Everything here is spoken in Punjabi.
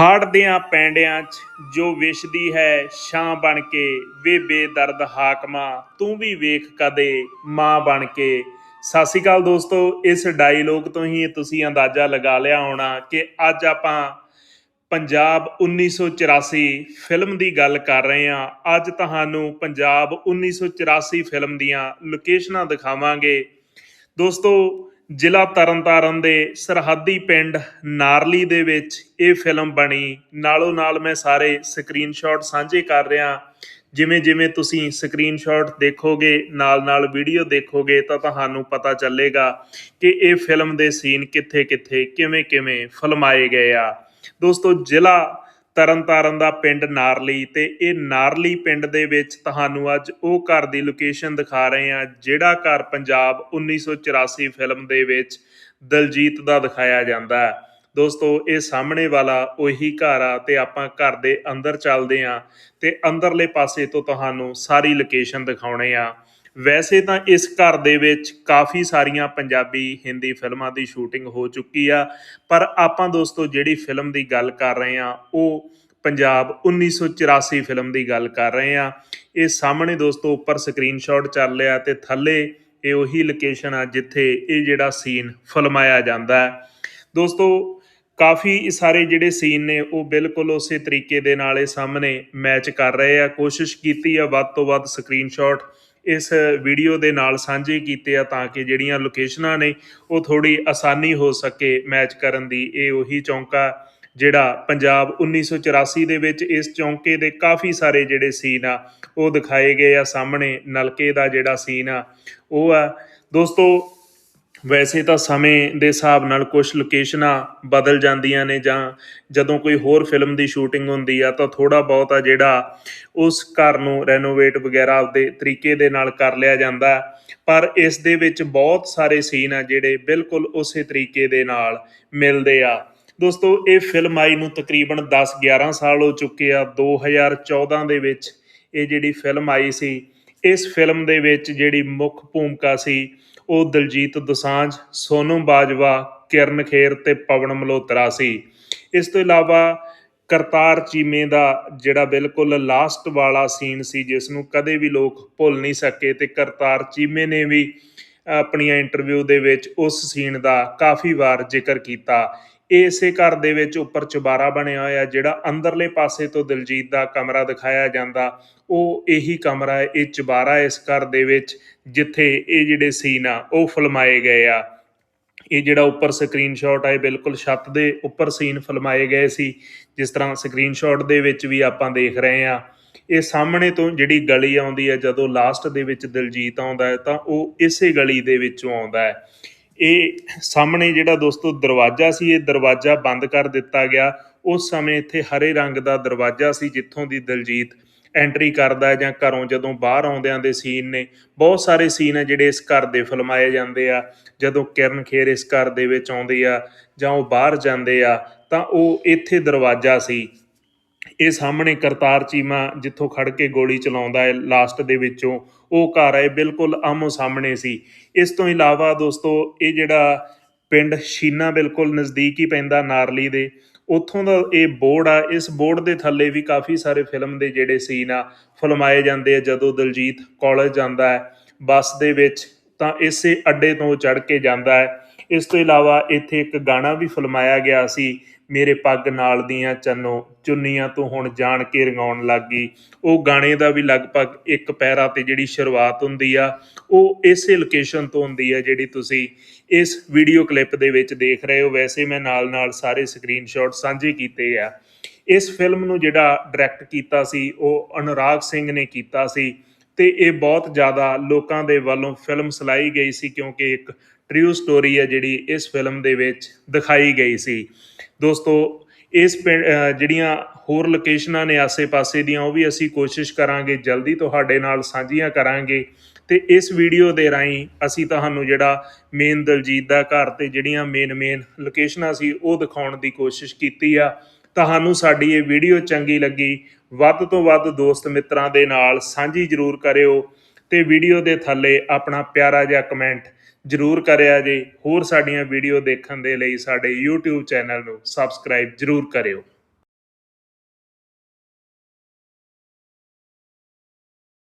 ਹਾੜ ਦਿਆਂ ਪੈਂਡਿਆਂ 'ਚ ਜੋ ਵਿਛਦੀ ਹੈ ਛਾਂ ਬਣ ਕੇ, ਵੇ ਬੇਦਰਦ ਹਾਕਮਾ, ਤੂੰ ਵੀ ਵੇਖ ਕਦੇ ਮਾਂ ਬਣ ਕੇ। ਸਤਿ ਸ਼੍ਰੀ ਅਕਾਲ ਦੋਸਤੋ, ਇਸ ਡਾਇਲੋਗ ਤੋਂ ਹੀ ਤੁਸੀਂ ਅੰਦਾਜ਼ਾ ਲਗਾ ਲਿਆ ਹੋਣਾ ਕਿ ਅੱਜ ਆਪਾਂ ਪੰਜਾਬ 1984 ਫਿਲਮ ਦੀ ਗੱਲ ਕਰ ਰਹੇ ਹਾਂ। ਅੱਜ ਤੁਹਾਨੂੰ ਪੰਜਾਬ 1984 ਫਿਲਮ ਦੀਆਂ ਲੋਕੇਸ਼ਨਾਂ ਦਿਖਾਵਾਂਗੇ। ਦੋਸਤੋ ਜ਼ਿਲ੍ਹਾ ਤਰਨਤਾਰਨ ਦੇ ਸਰਹੱਦੀ ਪਿੰਡ ਨਾਰਲੀ ਦੇ ਵਿੱਚ ਇਹ ਫਿਲਮ ਬਣੀ। ਨਾਲੋਂ ਨਾਲ ਮੈਂ ਸਾਰੇ ਸਕਰੀਨਸ਼ਾਟ ਸਾਂਝੇ ਕਰ ਰਿਹਾ। ਜਿਵੇਂ ਜਿਵੇਂ ਤੁਸੀਂ ਸਕਰੀਨਸ਼ਾਟ ਦੇਖੋਗੇ, ਨਾਲ ਨਾਲ ਵੀਡੀਓ ਦੇਖੋਗੇ, ਤਾਂ ਤੁਹਾਨੂੰ ਪਤਾ ਚੱਲੇਗਾ ਕਿ ਇਹ ਫਿਲਮ ਦੇ ਸੀਨ ਕਿੱਥੇ ਕਿੱਥੇ ਕਿਵੇਂ ਕਿਵੇਂ ਫਿਲਮਾਏ ਗਏ ਆ। ਦੋਸਤੋ, ਜ਼ਿਲ੍ਹਾ ਤਰਨਤਾਰਨ ਦਾ ਪਿੰਡ ਨਾਰਲੀ ਤੇ ਇਹ ਨਾਰਲੀ ਪਿੰਡ ਦੇ ਵਿੱਚ ਤੁਹਾਨੂੰ ਅੱਜ ਉਹ ਘਰ ਦੀ ਲੋਕੇਸ਼ਨ ਦਿਖਾ ਰਹੇ ਹਾਂ, ਜਿਹੜਾ ਘਰ ਪੰਜਾਬ 1984 ਫਿਲਮ ਦੇ ਵਿੱਚ ਦਲਜੀਤ ਦਾ ਦਿਖਾਇਆ ਜਾਂਦਾ ਹੈ। ਦੋਸਤੋ, ਇਹ ਸਾਹਮਣੇ ਵਾਲਾ ਉਹੀ ਘਰ ਆ ਤੇ ਆਪਾਂ ਘਰ ਦੇ ਅੰਦਰ ਚੱਲਦੇ ਆਂ ਤੇ ਅੰਦਰਲੇ ਪਾਸੇ ਤੋਂ ਤੁਹਾਨੂੰ ਸਾਰੀ ਲੋਕੇਸ਼ਨ ਦਿਖਾਉਣੇ ਆ ਵੈਸੇ ਤਾਂ ਇਸ ਘਰ ਦੇ ਵਿੱਚ ਕਾਫੀ ਸਾਰੀਆਂ ਪੰਜਾਬੀ ਹਿੰਦੀ ਫਿਲਮਾਂ ਦੀ ਸ਼ੂਟਿੰਗ ਹੋ ਚੁੱਕੀ ਆ, ਪਰ ਆਪਾਂ ਦੋਸਤੋ ਜਿਹੜੀ ਫਿਲਮ ਦੀ ਗੱਲ ਕਰ ਰਹੇ ਆ, ਉਹ ਪੰਜਾਬ 1984 ਫਿਲਮ ਦੀ ਗੱਲ ਕਰ ਰਹੇ ਆ। ਇਹ ਸਾਹਮਣੇ ਦੋਸਤੋ ਉੱਪਰ ਸਕਰੀਨਸ਼ਾਟ ਚੱਲ ਰਿਹਾ ਤੇ ਥੱਲੇ ਇਹ ਉਹੀ ਲੋਕੇਸ਼ਨ ਆ ਜਿੱਥੇ ਇਹ ਜਿਹੜਾ ਸੀਨ ਫਿਲਮਾਇਆ ਜਾਂਦਾ ਹੈ। ਦੋਸਤੋ ਕਾਫੀ ਸਾਰੇ ਜਿਹੜੇ ਸੀਨ ਨੇ, ਉਹ ਬਿਲਕੁਲ ਉਸੇ ਤਰੀਕੇ ਦੇ ਨਾਲ ਇਹ ਸਾਹਮਣੇ ਮੈਚ ਕਰ ਰਹੇ ਆ। ਕੋਸ਼ਿਸ਼ ਕੀਤੀ ਆ ਵੱਧ ਤੋਂ ਵੱਧ ਸਕਰੀਨਸ਼ਾਟ ਇਸ ਵੀਡੀਓ ਦੇ ਨਾਲ ਸਾਂਝੇ ਕੀਤੇ ਆ ਤਾਂ ਕਿ ਜਿਹੜੀਆਂ ਲੋਕੇਸ਼ਨਾਂ ਨੇ ਉਹ ਥੋੜੀ ਆਸਾਨੀ ਹੋ ਸਕੇ ਮੈਚ ਕਰਨ ਦੀ। ਇਹ ਉਹੀ ਚੌਂਕਾ ਜਿਹੜਾ ਪੰਜਾਬ 1984 ਦੇ ਵਿੱਚ ਇਸ ਚੌਂਕੇ ਦੇ ਕਾਫੀ ਸਾਰੇ ਜਿਹੜੇ ਸੀਨ ਆ, ਉਹ ਦਿਖਾਏ ਗਏ ਆ। ਸਾਹਮਣੇ ਨਲਕੇ ਦਾ ਜਿਹੜਾ ਸੀਨ ਆ, ਉਹ ਆ। ਦੋਸਤੋ ਵੈਸੇ ਤਾਂ ਸਮੇਂ ਦੇ ਹਿਸਾਬ ਨਾਲ ਕੁਝ ਲੋਕੇਸ਼ਨਾਂ ਬਦਲ ਜਾਂਦੀਆਂ ਨੇ ਜਾਂ ਜਦੋਂ ਕੋਈ ਹੋਰ ਫਿਲਮ ਦੀ ਸ਼ੂਟਿੰਗ ਹੁੰਦੀ ਆ ਤਾਂ ਥੋੜਾ ਬਹੁਤ ਆ ਜਿਹੜਾ ਉਸ ਘਰ ਨੂੰ ਰੈਨੋਵੇਟ ਵਗੈਰਾ ਆਪਦੇ ਤਰੀਕੇ ਦੇ ਨਾਲ ਕਰ ਲਿਆ ਜਾਂਦਾ। ਪਰ ਇਸ ਦੇ ਵਿੱਚ ਬਹੁਤ ਸਾਰੇ ਸੀਨ ਆ ਜਿਹੜੇ ਬਿਲਕੁਲ ਉਸੇ ਤਰੀਕੇ ਦੇ ਨਾਲ ਮਿਲਦੇ ਆ। ਦੋਸਤੋ, ਇਹ ਫਿਲਮ ਆਈ ਨੂੰ ਤਕਰੀਬਨ 10-11 ਸਾਲ ਹੋ ਚੁੱਕੇ ਆ। 2014 ਦੇ ਵਿੱਚ ਇਹ ਜਿਹੜੀ ਫਿਲਮ ਆਈ ਸੀ ਇਸ ਫਿਲਮ ਦੇ ਵਿੱਚ ਜਿਹੜੀ ਮੁੱਖ ਭੂਮਿਕਾ ਸੀ, ਉਹ ਦਲਜੀਤ ਦੋਸਾਂਝ ਸੋਨਮ ਬਾਜਵਾ, ਕਿਰਨ ਖੇਰ ਤੇ ਪਵਨ ਮਲਹੋਤਰਾ ਸੀ। ਇਸ ਤੋਂ ਇਲਾਵਾ ਕਰਤਾਰ ਚੀਮੇ ਦਾ ਜਿਹੜਾ ਬਿਲਕੁਲ ਲਾਸਟ ਵਾਲਾ ਸੀਨ ਸੀ, ਜਿਸ ਨੂੰ ਕਦੇ ਵੀ ਲੋਕ ਭੁੱਲ ਨਹੀਂ ਸਕੇ ਤੇ ਕਰਤਾਰ ਚੀਮੇ ਨੇ ਵੀ ਆਪਣੀਆਂ ਇੰਟਰਵਿਊ ਦੇ ਵਿੱਚ ਉਸ ਸੀਨ ਦਾ ਕਾਫੀ ਵਾਰ ਜ਼ਿਕਰ ਕੀਤਾ। ਇਹ ਇਸੇ ਘਰ ਦੇ ਵਿੱਚ ਉੱਪਰ ਚੁਬਾਰਾ ਬਣਿਆ ਹੋਇਆ, ਜਿਹੜਾ ਅੰਦਰਲੇ ਪਾਸੇ ਤੋਂ ਦਿਲਜੀਤ ਦਾ ਕਮਰਾ ਦਿਖਾਇਆ ਜਾਂਦਾ, ਉਹ ਇਹੀ ਕਮਰਾ ਹੈ, ਇਹ ਚੁਬਾਰਾ ਇਸ ਘਰ ਦੇ ਵਿੱਚ, ਜਿੱਥੇ ਇਹ ਜਿਹੜੇ ਸੀਨ ਆ, ਉਹ ਫਿਲਮਾਏ ਗਏ ਆ। ਇਹ ਜਿਹੜਾ ਉੱਪਰ ਸਕਰੀਨਸ਼ਾਟ ਆ, ਇਹ ਬਿਲਕੁਲ ਛੱਤ ਦੇ ਉੱਪਰ ਸੀਨ ਫਿਲਮਾਏ ਗਏ ਸੀ, ਜਿਸ ਤਰ੍ਹਾਂ ਸਕਰੀਨਸ਼ਾਟ ਦੇ ਵਿੱਚ ਵੀ ਆਪਾਂ ਦੇਖ ਰਹੇ ਆ। ਇਹ ਸਾਹਮਣੇ ਤੋਂ ਜਿਹੜੀ ਗਲੀ ਆਉਂਦੀ ਹੈ, ਜਦੋਂ ਲਾਸਟ ਦੇ ਵਿੱਚ ਦਿਲਜੀਤ ਆਉਂਦਾ ਹੈ, ਤਾਂ ਉਹ ਇਸੇ ਗਲੀ ਦੇ ਵਿੱਚੋਂ ਆਉਂਦਾ ਹੈ। ਇਹ ਸਾਹਮਣੇ ਜਿਹੜਾ ਦੋਸਤੋ ਦਰਵਾਜ਼ਾ ਸੀ, ਇਹ ਦਰਵਾਜ਼ਾ ਬੰਦ ਕਰ ਦਿੱਤਾ ਗਿਆ। ਉਸ ਸਮੇਂ ਇੱਥੇ ਹਰੇ ਰੰਗ ਦਾ ਦਰਵਾਜ਼ਾ ਸੀ, ਜਿੱਥੋਂ ਦੀ ਦਿਲਜੀਤ ਐਂਟਰੀ ਕਰਦਾ ਜਾਂ ਘਰੋਂ ਜਦੋਂ ਬਾਹਰ ਆਉਂਦਿਆਂ ਦੇ ਸੀਨ ਨੇ, ਬਹੁਤ ਸਾਰੇ ਸੀਨ ਆ ਜਿਹੜੇ ਇਸ ਘਰ ਦੇ ਫਿਲਮਾਏ ਜਾਂਦੇ ਆ। ਜਦੋਂ ਕਿਰਨ ਖੇਰ ਇਸ ਘਰ ਦੇ ਵਿੱਚ ਆਉਂਦੀ ਆ ਜਾਂ ਉਹ ਬਾਹਰ ਜਾਂਦੇ ਆ, ਤਾਂ ਉਹ ਇੱਥੇ ਦਰਵਾਜ਼ਾ ਸੀ। ਇਹ ਸਾਹਮਣੇ ਕਰਤਾਰ ਚੀਮਾ ਜਿੱਥੋਂ ਖੜ ਕੇ ਗੋਲੀ ਚਲਾਉਂਦਾ ਹੈ, ਲਾਸਟ ਦੇ ਵਿੱਚੋਂ ਉਹ ਘਰ ਹੈ ਬਿਲਕੁਲ ਆਮੋ ਸਾਹਮਣੇ ਸੀ। ਇਸ ਤੋਂ ਇਲਾਵਾ ਦੋਸਤੋ, ਇਹ ਜਿਹੜਾ ਪਿੰਡ ਸ਼ੀਨਾ ਬਿਲਕੁਲ ਨਜ਼ਦੀਕ ਹੀ ਪੈਂਦਾ ਨਾਰਲੀ ਦੇ। ਉੱਥੋਂ ਦਾ ਇਹ ਬੋਰਡ ਆ, ਇਸ ਬੋਰਡ ਦੇ ਥੱਲੇ ਵੀ ਕਾਫੀ ਸਾਰੇ ਫਿਲਮ ਦੇ ਜਿਹੜੇ ਸੀਨ ਆ, ਫਿਲਮਾਏ ਜਾਂਦੇ ਆ, ਜਦੋਂ ਦਲਜੀਤ ਕਾਲਜ ਜਾਂਦਾ ਹੈ, ਬੱਸ ਦੇ ਵਿੱਚ ਤਾਂ ਇਸੇ ਅੱਡੇ ਤੋਂ ਚੜ ਕੇ ਜਾਂਦਾ ਹੈ। ਇਸ ਤੋਂ ਇਲਾਵਾ ਇੱਥੇ ਇੱਕ ਗਾਣਾ ਵੀ ਫਿਲਮਾਇਆ ਗਿਆ ਸੀ ਮੇਰੇ ਪੱਗ ਨਾਲ ਦੀਆਂ ਚੰਨੋ ਚੁੰਨੀਆਂ ਤੋਂ ਹੁਣ ਜਾਣ ਕੇ ਰੰਗਾਉਣ ਲੱਗ ਗਈ। ਉਹ ਗਾਣੇ ਦਾ ਵੀ ਲਗਭਗ ਇੱਕ ਪੈਰਾ ਤੇ ਜਿਹੜੀ ਸ਼ੁਰੂਆਤ ਹੁੰਦੀ ਆ, ਉਹ ਇਸੇ ਲੋਕੇਸ਼ਨ ਤੋਂ ਹੁੰਦੀ ਆ ਜਿਹੜੀ ਤੁਸੀਂ ਇਸ ਵੀਡੀਓ ਕਲਿੱਪ ਦੇ ਵਿੱਚ ਦੇਖ ਰਹੇ ਹੋ। ਵੈਸੇ ਮੈਂ ਨਾਲ ਨਾਲ ਸਾਰੇ ਸਕਰੀਨਸ਼ਾਟ ਸਾਂਝੇ ਕੀਤੇ ਆ। ਇਸ ਫਿਲਮ ਨੂੰ ਜਿਹੜਾ ਡਾਇਰੈਕਟ ਕੀਤਾ ਸੀ, ਉਹ ਅਨੁਰਾਗ ਸਿੰਘ ਨੇ ਕੀਤਾ ਸੀ ਤੇ ਇਹ ਬਹੁਤ ਜ਼ਿਆਦਾ ਲੋਕਾਂ ਦੇ ਵੱਲੋਂ ਫਿਲਮ ਸਲਾਈ ਗਈ ਸੀ ਕਿਉਂਕਿ ਇੱਕ ਟ੍ਰੂ ਸਟੋਰੀ ਹੈ ਜਿਹੜੀ ਇਸ ਫਿਲਮ ਦੇ ਵਿੱਚ ਦਿਖਾਈ ਗਈ ਸੀ। ਦੋਸਤੋ, ਇਸ ਪਿੰਡ- ਜਿਹੜੀਆਂ ਹੋਰ ਲੋਕੇਸ਼ਨਾਂ ਨੇ ਆਸੇ-ਪਾਸੇ ਦੀਆਂ, ਉਹ ਵੀ ਅਸੀਂ ਕੋਸ਼ਿਸ਼ ਕਰਾਂਗੇ, ਜਲਦੀ ਤੁਹਾਡੇ ਨਾਲ ਸਾਂਝੀਆਂ ਕਰਾਂਗੇ। ਤੇ ਇਸ ਵੀਡੀਓ ਦੇ ਰਾਹੀਂ ਅਸੀਂ ਤੁਹਾਨੂੰ ਜਿਹੜਾ ਮੇਨ ਦਲਜੀਤ ਦਾ ਘਰ ਤੇ ਜਿਹੜੀਆਂ ਮੇਨ ਮੇਨ ਲੋਕੇਸ਼ਨਾਂ ਸੀ, ਉਹ ਦਿਖਾਉਣ ਦੀ ਕੋਸ਼ਿਸ਼ ਕੀਤੀ ਆ। ਤੁਹਾਨੂੰ ਸਾਡੀ ਇਹ ਵੀਡੀਓ ਚੰਗੀ ਲੱਗੀ, ਵੱਧ ਤੋਂ ਵੱਧ ਦੋਸਤ ਮਿੱਤਰਾਂ ਦੇ ਨਾਲ ਸਾਂਝੀ ਜ਼ਰੂਰ ਕਰਿਓ ਤੇ ਵੀਡੀਓ ਦੇ ਥੱਲੇ ਆਪਣਾ ਪਿਆਰਾ ਜਿਹਾ ਕਮੈਂਟ ਜਰੂਰ ਕਰਿਆ ਜੇ। ਹੋਰ ਸਾਡੀਆਂ ਵੀਡੀਓ ਦੇਖਣ ਦੇ ਲਈ ਸਾਡੇ YouTube ਚੈਨਲ ਨੂੰ ਸਬਸਕ੍ਰਾਈਬ ਜਰੂਰ ਕਰਿਓ।